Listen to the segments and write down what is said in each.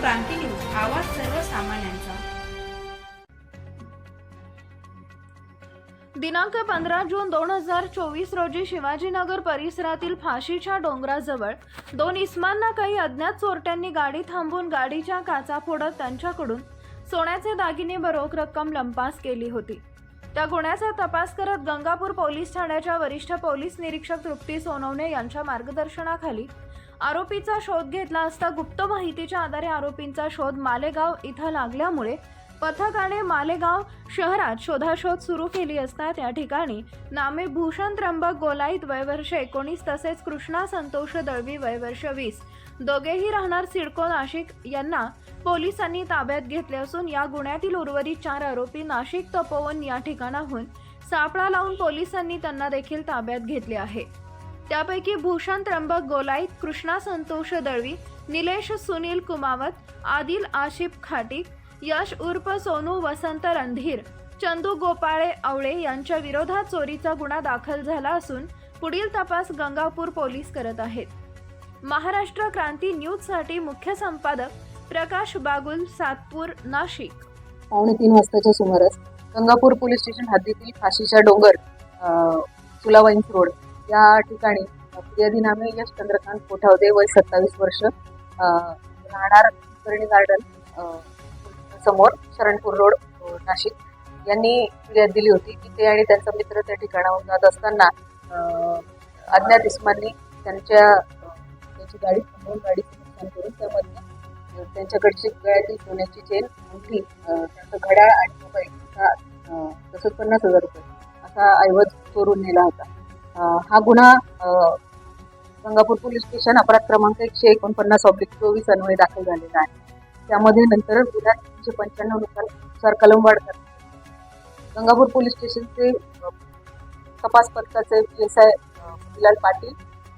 क्रांती news आवाज सर्वसामान्यांचा. दिनांक पंधरा जून दोन हजार चोवीस रोजी शिवाजीनगर परिसरातील फाशीच्या डोंगराजवळ दोन इस्मांना काही अज्ञात चोरट्यांनी गाडी थांबून गाडीच्या काचा फोडत त्यांच्याकडून सोन्याचे दागिने व रोख रक्कम लंपास केली होती. त्या गुन्ह्याचा तपास करत गंगापूर पोलीस ठाण्याच्या वरिष्ठ पोलीस निरीक्षक तृप्ती सोनवणे यांच्या मार्गदर्शनाखाली आरोपीचा शोध घेतला असता गुप्त माहितीच्या आधारे आरोपींचा शोध मालेगाव इथं लागल्यामुळे पथकाने मालेगाव शहरात शोधाशोध सुरू केली असता त्या ठिकाणी नामे भूषण त्र्यंबक गोलाईत वयवर्ष एकोणीस तसेच कृष्णा संतोष दळवी वयवर्ष वीस. दोघेही राहणार सिडको नाशिक. यांना पोलिसांनी ताब्यात घेतले असून या गुन्ह्यातील उर्वरित चार आरोपी नाशिक तपोवन या ठिकाणाहून सापळा लावून पोलिसांनी त्यांना देखील ताब्यात घेतले आहे. त्यापैकी भूषण त्र्यंबक गोलाईत कृष्णा संतोष दळवी निलेश सुनील कुमावत आदिल आशिफ खाटीक यश उर्फ सोनू वसंत रणधीर चंदू गोपाळे आवळे यांच्या विरोधात चोरीचा गुन्हा दाखल झाला असून पुढील तपास गंगापूर पोलीस करत आहेत. महाराष्ट्र क्रांती न्यूजसाठी मुख्य संपादक प्रकाश बागुल सातपूर नाशिक. पावणे तीन वाजताच्या सुमारास गंगापूर पोलीस स्टेशन हद्दीतील फाशीचा डोंगर चुलावाईन्स रोड या ठिकाणी फिर्यादी यश चंद्रकांत कोठावदे वय सत्तावीस वर्ष राहणार करणी गार्डन समोर शरणपूर रोड नाशिक. यांनी फिर्याद दिली होती की ते आणि त्यांचा मित्र त्या ठिकाणाहून जात असताना अज्ञात इस्मांनी त्यांच्या त्यांची गाडी थांबवून गाडीचं नुकसान करून त्यामध्ये त्यांच्याकडची गळ्यातील सोन्याची चेन अंगठी त्यांचं घड्याळ आणि मोबाईल तसंच पन्नास हजार रुपये असा ऐवज चोरून नेला होता. हा गुन्हा गंगापूर पोलीस स्टेशन अपराध क्रमांक एकशे एकोणपन्नास ऑब्लिक चोवीस अन्वये दाखल झालेला आहे. त्यामध्ये नंतर गुन्हा तीनशे पंच्याण्णवनुसार नुसार कलम वाढतात. गंगापूर पोलीस स्टेशनचे तपास पथकाचे P S I Bilal Patil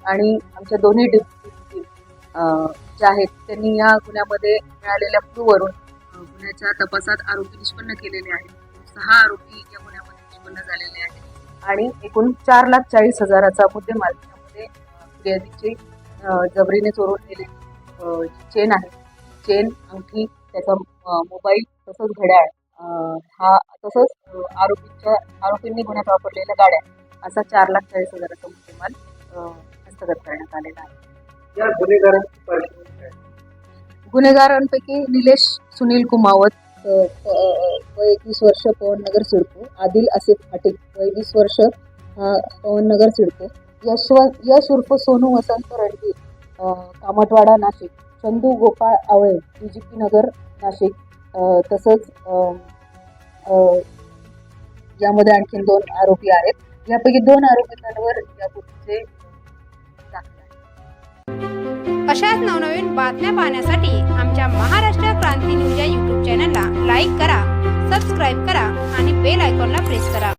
आणि आमच्या दोन्ही डिप्टी जे आहेत त्यांनी या गुन्ह्यामध्ये मिळालेल्या क्लूवरून गुन्ह्याच्या तपासात आरोपी निष्पन्न केलेले आहेत. सहा आरोपी या गुन्ह्यामध्ये निष्पन्न झालेले आहेत. आणि एकूण चार लाख चाळीस हजाराचा मुद्देमाल त्यामध्ये फिर्यादीची जबरीने चोरून नेलेली चेन आहे चेन अंगठी त्याचा मोबाईल तसंच घड्याळ हा तसंच आरोपीच्या आरोपींनी गुन्ह्यात वापरलेल्या गाड्या असा चार लाख चाळीस हजाराचा मुद्देमाल हस्तगत करण्यात आलेला आहे. या काय? गुन्हेगारांपैकी निलेश सुनील कुमावत वय एकवीस वर्ष पवननगर सिडको. आदिल आसिफ पाटील वय वीस वर्ष हा पवननगर सिडको. यशवंत यश उर्फ सोनू वसंत रणवीर कामटवाडा नाशिक. चंदू गोपाळ आवळे बीजीपी नगर नाशिक. तसंच यामध्ये आणखीन दोन आरोपी आहेत. यापैकी दोन आरोपितांवर यापूर्वीचे अशाच नवनवीन बातम्या पाहण्यासाठी आमच्या क्रांती